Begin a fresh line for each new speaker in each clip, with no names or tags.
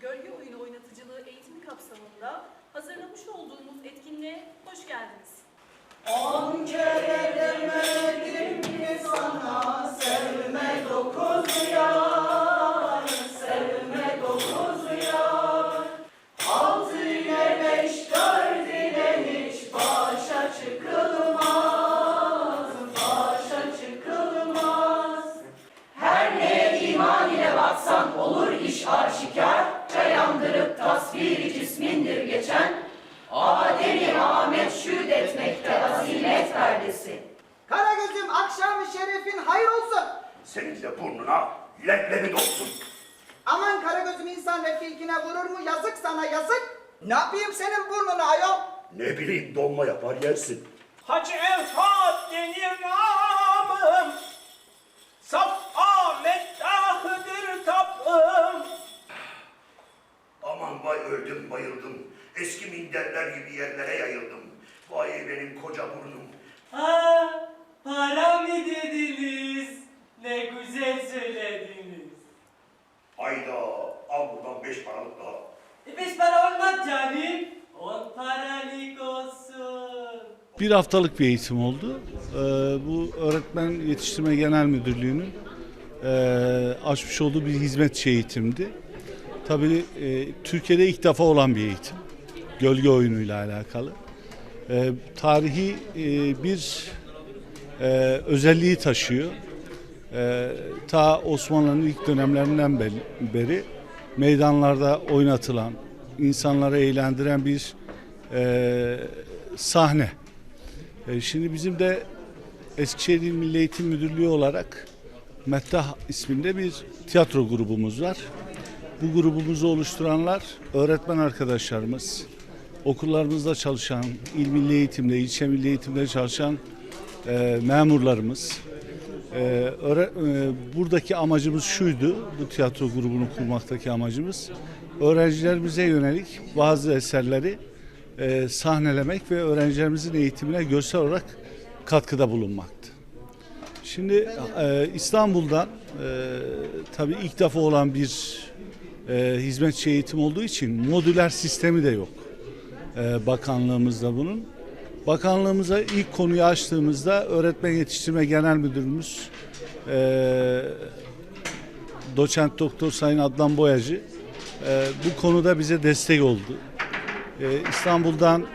gölge oyunu oynatıcılığı eğitimi kapsamında hazırlamış olduğumuz etkinliğe hoş geldiniz.
On kere demedim mi sana sevme dokuz yar, sevme dokuz yar. Altı ile beş dört ile hiç başa çıkılmaz, başa çıkılmaz. Her neye iman ile baksan olur iş aşikar,
şerefin hayır olsun.
Senin de burnuna leblebi dolsun.
Aman Karagöz'üm insan refikine vurur mu yazık sana yazık. Ne yapayım senin burnuna ayol?
Ne bileyim dolma yapar yersin.
Hacı Evfat denir namım Saf Ahmet dahıdır tapım
Aman vay öldüm bayıldım. Eski minderler gibi yerlere yayıldım. Vay benim koca burnum.
Bir haftalık bir eğitim oldu. Ee, bu Öğretmen Yetiştirme Genel Müdürlüğü'nün e, açmış olduğu bir hizmetçi eğitimdi. Tabii e, Türkiye'de ilk defa olan bir eğitim. Gölge oyunuyla alakalı. E, tarihi bir özelliği taşıyor. Ta Osmanlı'nın ilk dönemlerinden beri, meydanlarda oynatılan, insanları eğlendiren bir sahne. E, Şimdi bizim de Eskişehir İl Milli Eğitim Müdürlüğü olarak Mettah isminde bir tiyatro grubumuz var. Bu grubumuzu oluşturanlar öğretmen arkadaşlarımız, okullarımızda çalışan, il milli eğitimde, ilçe milli eğitimde çalışan e, memurlarımız. E, öğre- e, buradaki amacımız şuydu, bu tiyatro grubunu kurmaktaki amacımız. Öğrencilerimize yönelik bazı eserleri e, sahnelemek ve öğrencilerimizin eğitimine görsel olarak katkıda bulunmaktı. Şimdi e, İstanbul'dan e, tabii ilk defa olan bir e, hizmetçi eğitim olduğu için modüler sistemi de yok e, bakanlığımızda bunun. Bakanlığımıza ilk konuyu açtığımızda Öğretmen Yetiştirme Genel Müdürümüz e, Doçent Doktor Sayın Adnan Boyacı e, bu konuda bize destek oldu. E, İstanbul'dan e,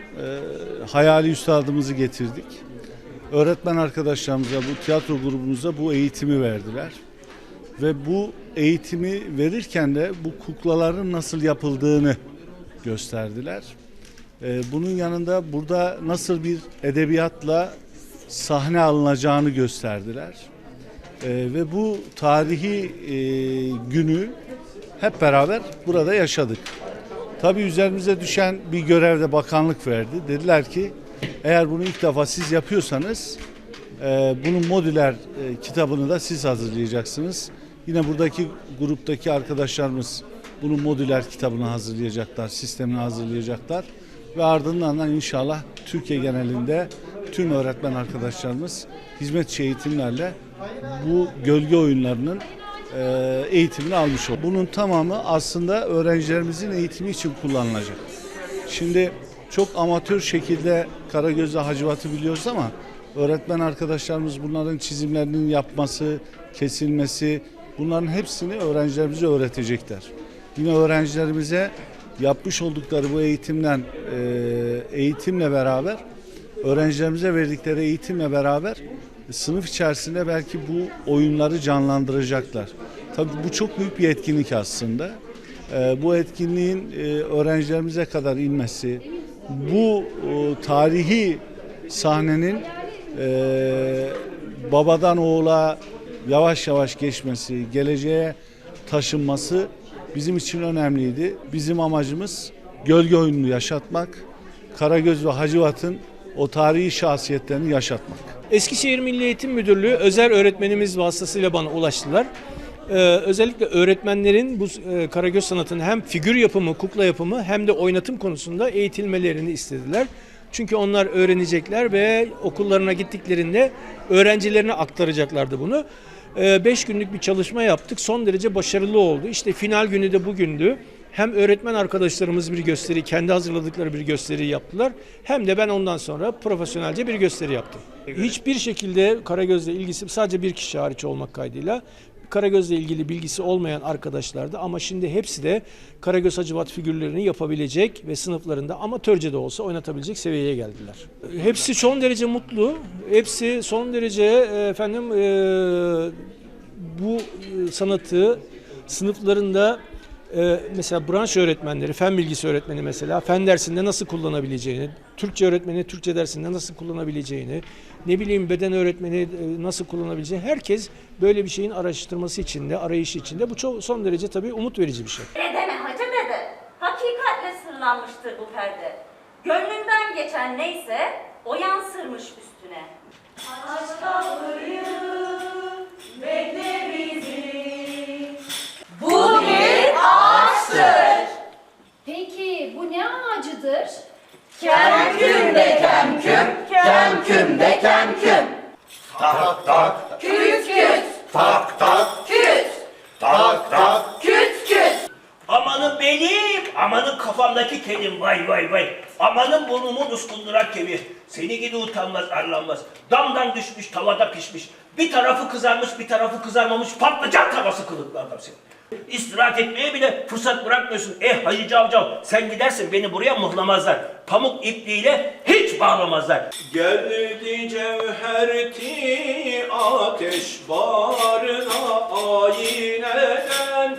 hayali üstadımızı getirdik. Öğretmen arkadaşlarımıza, bu tiyatro grubumuza bu eğitimi verdiler. Ve bu eğitimi verirken de bu kuklaların nasıl yapıldığını gösterdiler. E, bunun yanında burada nasıl bir edebiyatla sahne alınacağını gösterdiler. E, ve bu tarihi e, günü hep beraber burada yaşadık. Tabii üzerimize düşen bir görevde bakanlık verdi. Dediler ki eğer bunu ilk defa siz yapıyorsanız e, bunun modüler e, kitabını da siz hazırlayacaksınız. Yine buradaki gruptaki arkadaşlarımız bunun modüler kitabını hazırlayacaklar, sistemini hazırlayacaklar. Ve ardından da inşallah Türkiye genelinde tüm öğretmen arkadaşlarımız hizmetçi eğitimlerle bu gölge oyunlarının eğitimini almış oldu. Bunun tamamı aslında öğrencilerimizin eğitimi için kullanılacak. Şimdi çok amatör şekilde Karagöz'le Hacivat'ı biliyoruz ama öğretmen arkadaşlarımız bunların çizimlerinin yapması, kesilmesi bunların hepsini öğrencilerimize öğretecekler. Yine öğrencilerimize yapmış oldukları bu eğitimden e, eğitimle beraber öğrencilerimize verdikleri eğitimle beraber sınıf içerisinde belki bu oyunları canlandıracaklar. Tabii bu çok büyük bir etkinlik aslında. Ee, bu etkinliğin e, öğrencilerimize kadar inmesi, bu e, tarihi sahnenin e, babadan oğula yavaş yavaş geçmesi, geleceğe taşınması bizim için önemliydi. Bizim amacımız gölge oyununu yaşatmak, Karagöz ve Hacivat'ın o tarihi şahsiyetlerini yaşatmak.
Eskişehir Milli Eğitim Müdürlüğü özel öğretmenimiz vasıtasıyla bana ulaştılar. Ee, özellikle öğretmenlerin bu e, Karagöz sanatının hem figür yapımı, kukla yapımı hem de oynatım konusunda eğitilmelerini istediler. Çünkü onlar öğrenecekler ve okullarına gittiklerinde öğrencilerine aktaracaklardı bunu. 5 günlük bir çalışma yaptık. Son derece başarılı oldu. İşte final günü de bugündü. hem öğretmen arkadaşlarımız bir gösteri, kendi hazırladıkları bir gösteri yaptılar. Hem de ben ondan sonra profesyonelce bir gösteri yaptım. Hiçbir şekilde Karagöz'le ilgisi sadece bir kişi hariç olmak kaydıyla Karagöz'le ilgili bilgisi olmayan arkadaşlardı ama şimdi hepsi de Karagöz Hacivat figürlerini yapabilecek ve sınıflarında amatörce de olsa oynatabilecek seviyeye geldiler. Hepsi son derece mutlu. Hepsi son derece e, efendim e, bu e, sanatı sınıflarında e, mesela branş öğretmenleri, fen bilgisi öğretmeni mesela fen dersinde nasıl kullanabileceğini, Türkçe öğretmeni Türkçe dersinde nasıl kullanabileceğini, ne bileyim beden öğretmeni e, nasıl kullanabileceğini herkes böyle bir şeyin araştırması içinde, arayışı içinde. Bu çok son derece tabii umut verici bir şey.
Öyle deme hacı dede. Hakikatle sırlanmıştır bu perde. Gönlünden geçen neyse o yansırmış üstüne.
Bu kemküm de kemküm.
Tak tak
Küt küt,
tak tak
küt,
tak tak.
küt küt.
Amanın benim, amanın kafamdaki kelim vay vay vay. Amanın burnumun uskundurak kemiği. Seni gidi utanmaz arlanmaz. Damdan düşmüş tavada pişmiş. Bir tarafı kızarmış bir tarafı kızarmamış patlıcan tavası kılıklı adam seni. İstirahat etmeye bile fırsat bırakmıyorsun. Eh Hacı Cavcav sen gidersin beni buraya mıhlamazlar. Pamuk ipliğiyle hiç bağlamazlar.
Geldi cevherti ateş barına ayineden.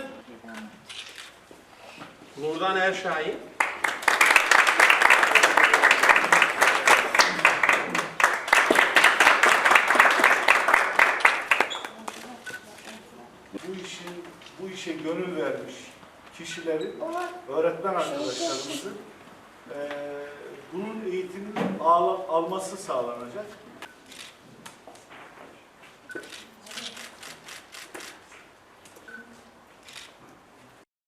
Nurdan Erşahin.
Bu işin bu işe gönül vermiş kişilerin, öğretmen arkadaşlarımızın bunun eğitimini al- alması sağlanacak.